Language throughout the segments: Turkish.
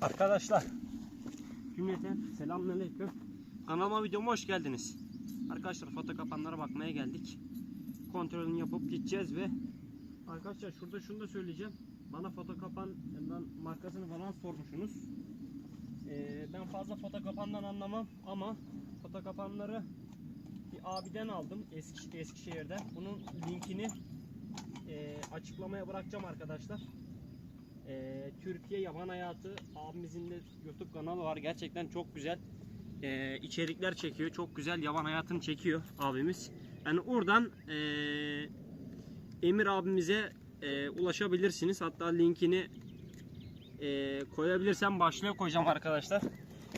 Arkadaşlar cümleten selamünaleyküm. Kanalıma videoma hoş geldiniz. Arkadaşlar foto kapanlara bakmaya geldik. Kontrolünü yapıp gideceğiz ve arkadaşlar şurada şunu da söyleyeceğim. Bana foto kapandan markasını falan sormuşsunuz. Ee, ben fazla foto kapandan anlamam ama foto kapanları bir abiden aldım Eski, Eskişehir'den. Bunun linkini e, açıklamaya bırakacağım arkadaşlar. Ee, Türkiye Yaban Hayatı abimizin de YouTube kanalı var. Gerçekten çok güzel ee, içerikler çekiyor. Çok güzel yaban hayatını çekiyor abimiz. Yani oradan ee, Emir abimize ee, ulaşabilirsiniz. Hatta linkini ee, koyabilirsem başlığa koyacağım arkadaşlar.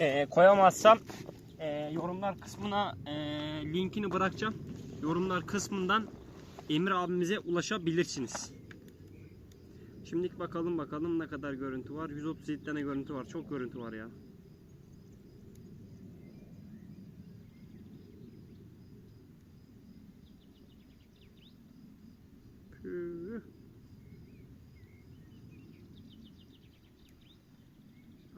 Ee, koyamazsam ee, yorumlar kısmına ee, linkini bırakacağım. Yorumlar kısmından Emir abimize ulaşabilirsiniz. Şimdilik bakalım bakalım ne kadar görüntü var. 137 tane görüntü var. Çok görüntü var ya.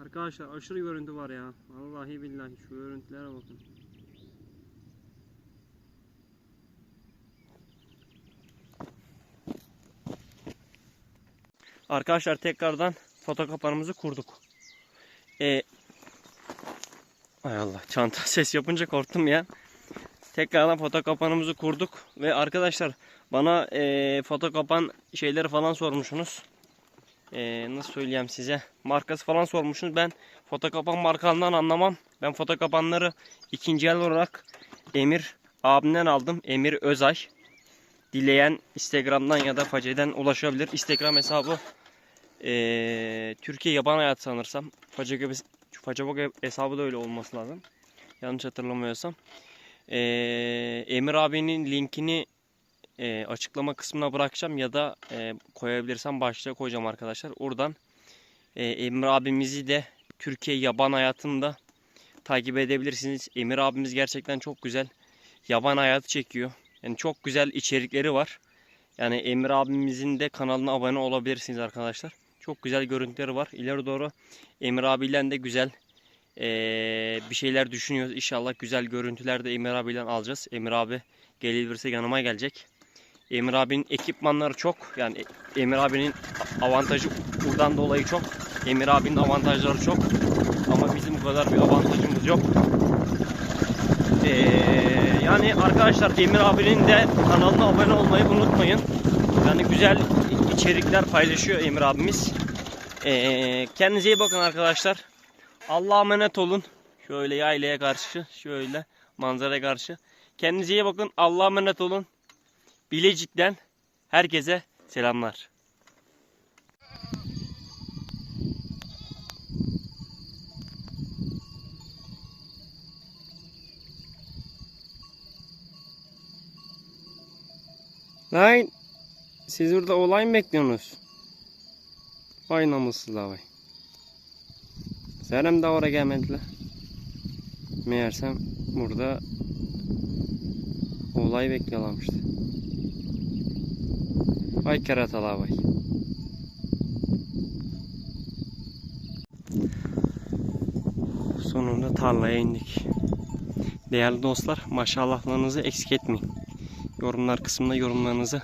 Arkadaşlar aşırı görüntü var ya. Vallahi billahi şu görüntülere bakın. Arkadaşlar tekrardan foto kapanımızı kurduk. Ee, ay Allah çanta ses yapınca korktum ya. Tekrardan foto kapanımızı kurduk ve arkadaşlar bana e, foto kapan şeyleri falan sormuşsunuz. E, nasıl söyleyeyim size markası falan sormuşsunuz. Ben foto kapan markalarından anlamam. Ben foto kapanları ikinci el olarak Emir abimden aldım. Emir Özay. Dileyen Instagram'dan ya da Face'den ulaşabilir. Instagram hesabı eee, Türkiye Yaban Hayatı sanırsam. Face Facebook hesabı da öyle olması lazım. Yanlış hatırlamıyorsam. Eee, Emir abinin linkini eee, açıklama kısmına bırakacağım ya da eee, koyabilirsem başlığa koyacağım arkadaşlar. Oradan eee, Emir abimizi de Türkiye Yaban Hayatı'nda takip edebilirsiniz. Emir abimiz gerçekten çok güzel yaban hayatı çekiyor. Yani çok güzel içerikleri var. Yani Emir abimizin de kanalına abone olabilirsiniz arkadaşlar. Çok güzel görüntüleri var. İleri doğru Emir abiyle de güzel eee, bir şeyler düşünüyoruz. İnşallah güzel görüntüler de Emir abiyle alacağız. Emir abi gelirse yanıma gelecek. Emir abinin ekipmanları çok. Yani Emir abinin avantajı buradan dolayı çok. Emir abinin avantajları çok. Ama bizim bu kadar bir avantajımız yok. Ee, yani arkadaşlar Emir abinin de kanalına abone olmayı unutmayın. Yani güzel içerikler paylaşıyor Emir abimiz. Ee, kendinize iyi bakın arkadaşlar. Allah'a emanet olun. Şöyle yaylaya karşı, şöyle manzaraya karşı. Kendinize iyi bakın. Allah'a emanet olun. Bilecik'ten herkese selamlar. Lan siz burada olay mı bekliyorsunuz? Vay namussuzlar vay. Serem de oraya gelmediler. Meğersem burada olay bekliyorlarmıştı. Vay keratalar vay. Sonunda tarlaya indik. Değerli dostlar maşallahlarınızı eksik etmeyin. Yorumlar kısmında yorumlarınızı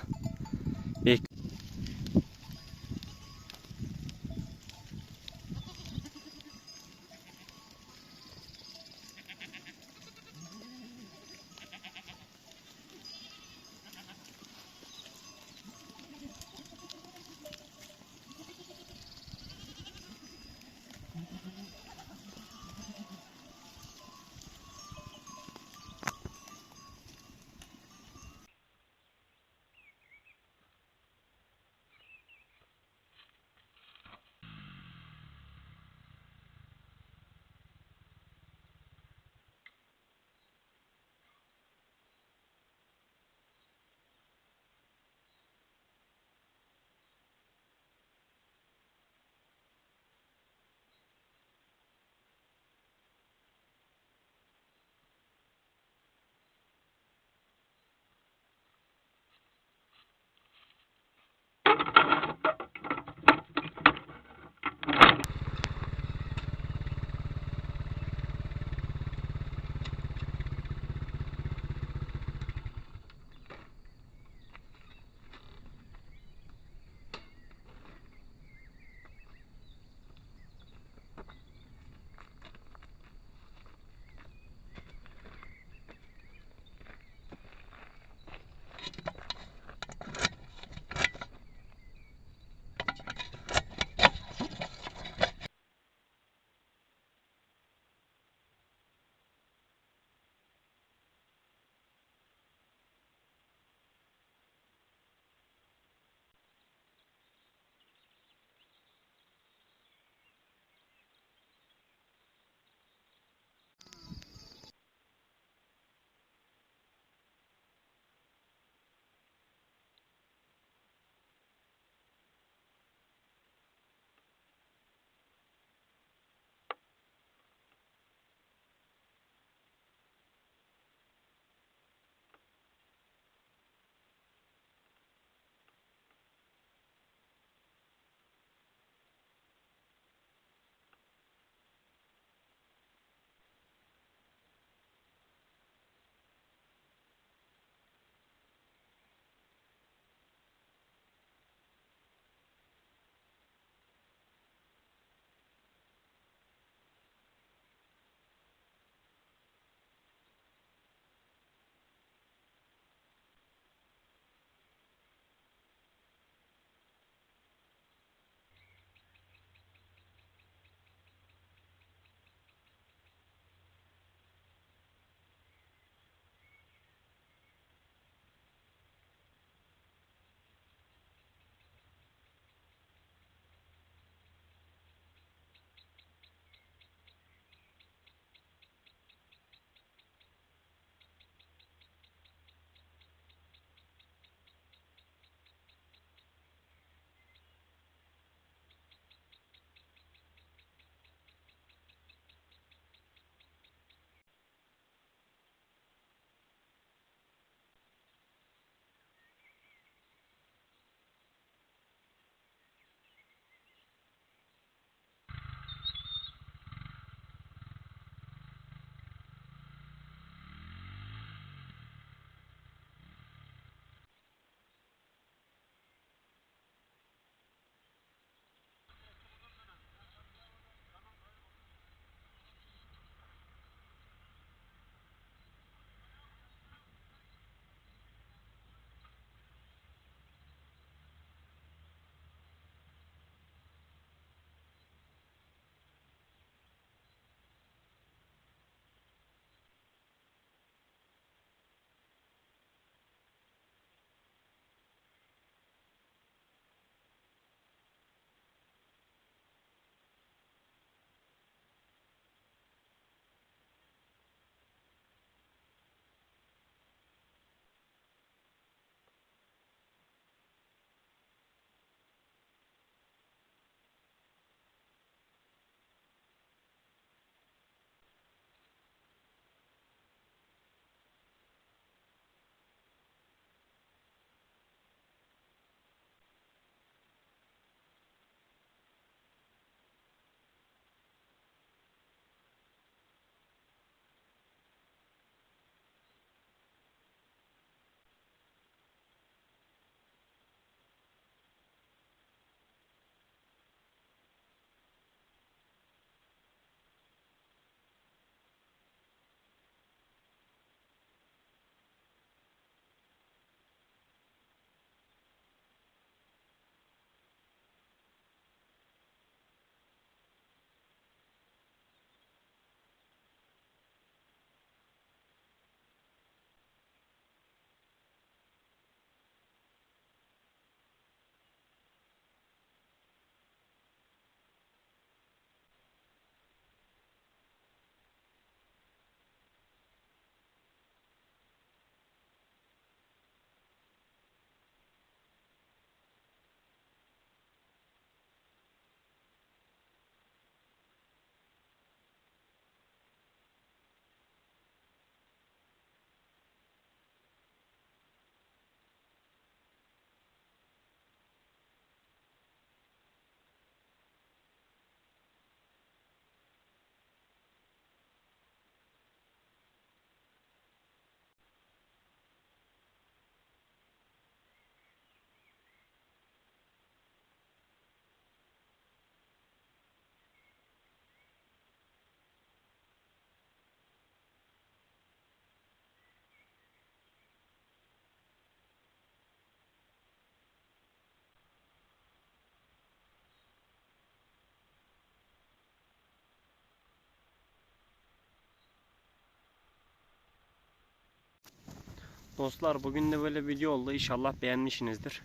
Dostlar bugün de böyle video oldu. İnşallah beğenmişsinizdir.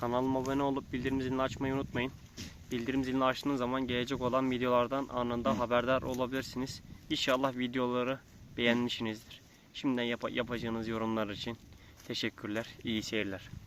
Kanalıma abone olup bildirim zilini açmayı unutmayın. Bildirim zilini açtığınız zaman gelecek olan videolardan anında haberdar olabilirsiniz. İnşallah videoları beğenmişsinizdir. Şimdiden yap- yapacağınız yorumlar için teşekkürler. İyi seyirler.